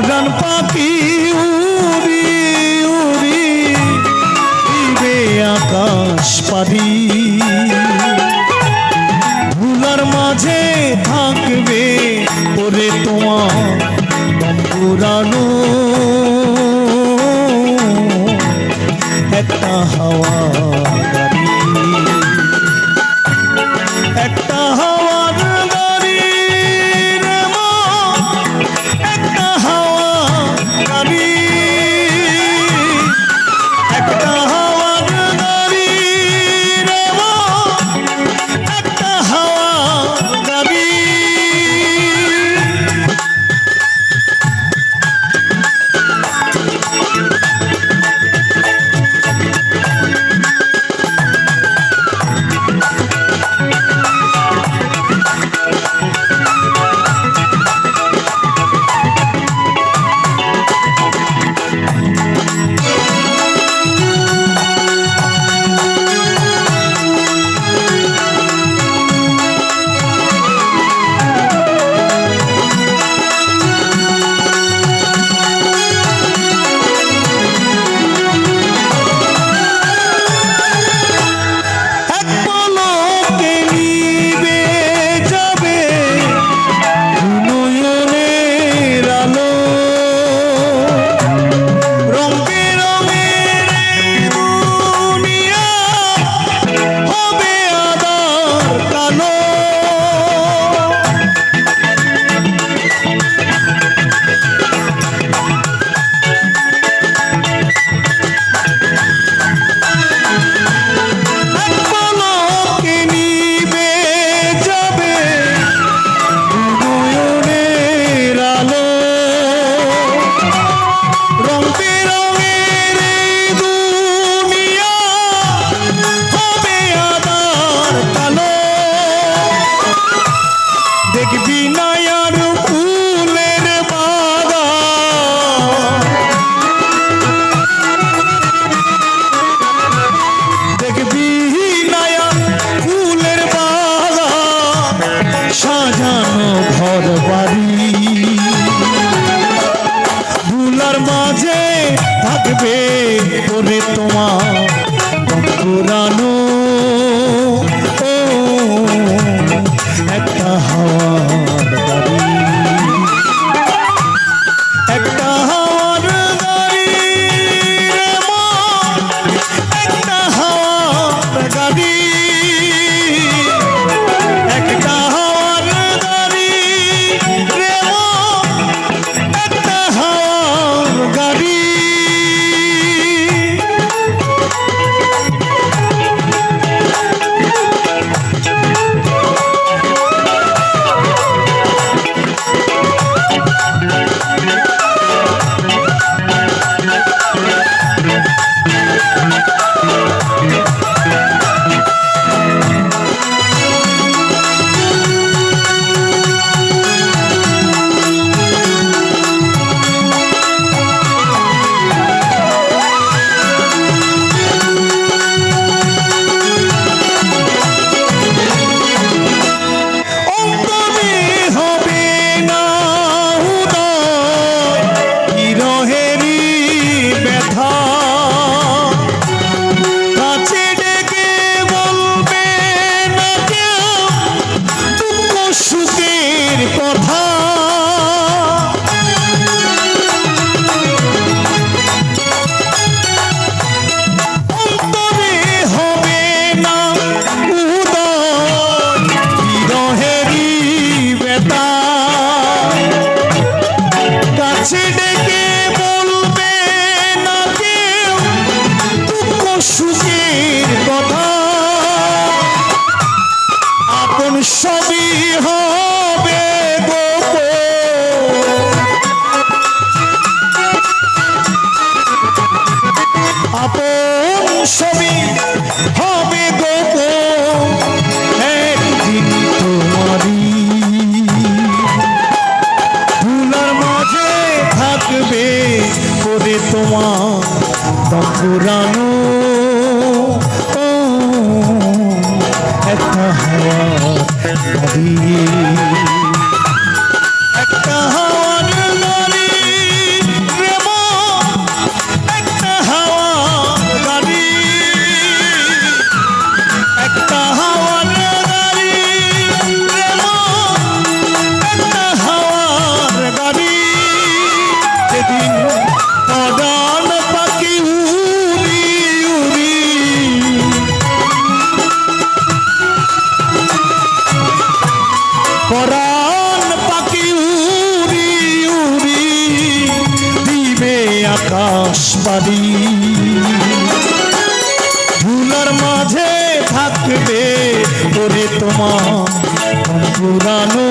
মরণ পাপি, উড়ি উড়ি, দিবে আকাশ পারি ভুলার মাঝে থাকবে ওরে তোমার পুরানো একটা হাওয়া মাঝে থাকবে পরে তোমার পুরানো see পরাণ পাখি উড়ি উড়ি দিবে আকাশ পারি ধুলার মাঝে থাকবে করে তোমার পুরানো